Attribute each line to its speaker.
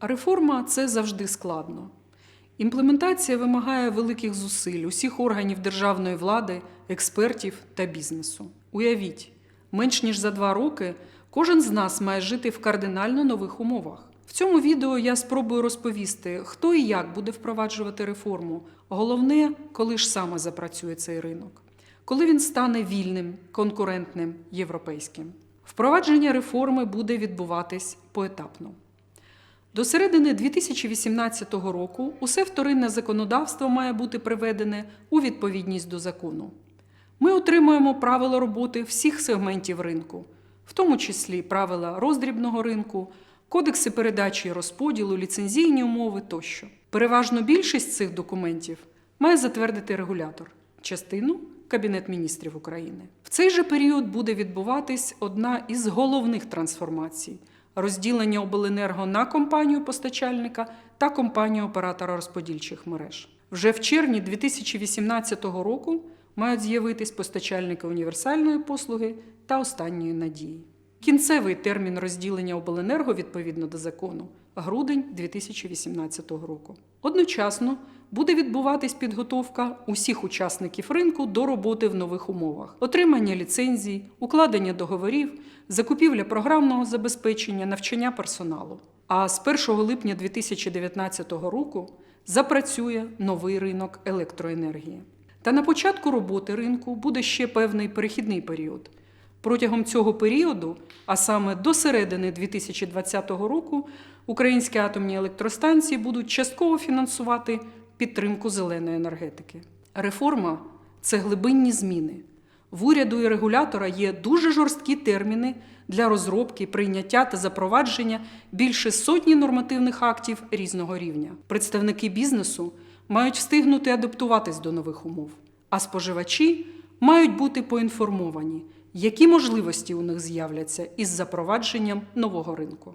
Speaker 1: Реформа це завжди складно. Імплементація вимагає великих зусиль усіх органів державної влади, експертів та бізнесу. Уявіть, менш ніж за два роки кожен з нас має жити в кардинально нових умовах. В цьому відео я спробую розповісти, хто і як буде впроваджувати реформу. Головне, коли ж саме запрацює цей ринок, коли він стане вільним, конкурентним, європейським. Впровадження реформи буде відбуватись поетапно. До середини 2018 року усе вторинне законодавство має бути приведене у відповідність до закону. Ми отримуємо правила роботи всіх сегментів ринку, в тому числі правила роздрібного ринку, кодекси передачі і розподілу, ліцензійні умови тощо. Переважно більшість цих документів має затвердити регулятор, частину Кабінет міністрів України. В цей же період буде відбуватись одна із головних трансформацій розділення обленерго на компанію постачальника та компанію оператора розподільчих мереж. Вже в червні 2018 року мають з'явитись постачальники універсальної послуги та останньої надії. Кінцевий термін розділення обленерго відповідно до закону грудень 2018 року. Одночасно буде відбуватись підготовка усіх учасників ринку до роботи в нових умовах: отримання ліцензій, укладення договорів, закупівля програмного забезпечення, навчання персоналу. А з 1 липня 2019 року запрацює новий ринок електроенергії. Та на початку роботи ринку буде ще певний перехідний період. Протягом цього періоду, а саме до середини 2020 року, українські атомні електростанції будуть частково фінансувати підтримку зеленої енергетики. Реформа це глибинні зміни. В уряду і регулятора є дуже жорсткі терміни для розробки, прийняття та запровадження більше сотні нормативних актів різного рівня. Представники бізнесу мають встигнути адаптуватись до нових умов, а споживачі мають бути поінформовані, які можливості у них з'являться із запровадженням нового ринку.